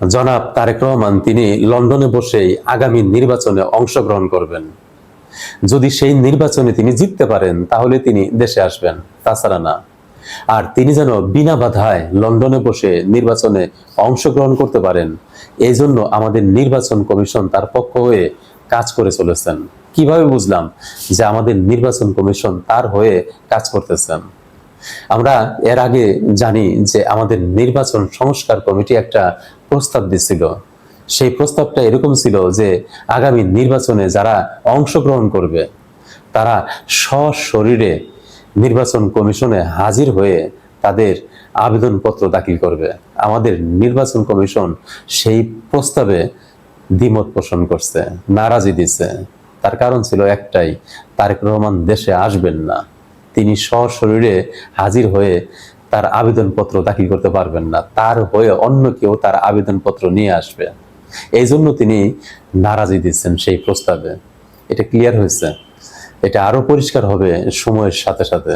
জনাব তারেক রহমান, তিনি লন্ডনে বসেই আগামী নির্বাচনে অংশগ্রহণ করবেন। যদি সেই নির্বাচনে তিনি জিততে পারেন, তাহলে তিনি দেশে আসবেন, তাছাড়া না। আর তিনি যেন বিনা বাধায় লন্ডনে বসে নির্বাচনে অংশগ্রহণ করতে পারেন এই জন্য আমাদের নির্বাচন কমিশন তার পক্ষ হয়ে কাজ করে চলেছেন। কীভাবে বুঝলাম যে আমাদের নির্বাচন কমিশন তার হয়ে কাজ করতেছেন? আমরা এর আগে জানি যে আমাদের নির্বাচন সংস্কার কমিটি একটা প্রস্তাব দিচ্ছিল সেই প্রস্তাবটা এরকম ছিল যে আগামী নির্বাচনে যারা অংশগ্রহণ করবে, তারা সশরীরে নির্বাচন কমিশনে হাজির হয়ে তাদের আবেদনপত্র দাখিল করবে। আমাদের নির্বাচন কমিশন সেই প্রস্তাবে দ্বিমত পোষণ করছে, নারাজি দিছে। তার কারণ ছিল একটাই, তারেক রহমান দেশে আসবেন না। তিনি সশরীরে হাজির হয়ে তার আবেদনপত্র দাখিল করতে পারবেন না। তার হয়ে অন্য কেউ তার আবেদনপত্র নিয়ে আসবে। এই জন্য তিনি নারাজি দিচ্ছেন সেই প্রস্তাবে। এটা ক্লিয়ার হয়েছে। এটা আরও পরিষ্কার হবে সময়ের সাথে সাথে।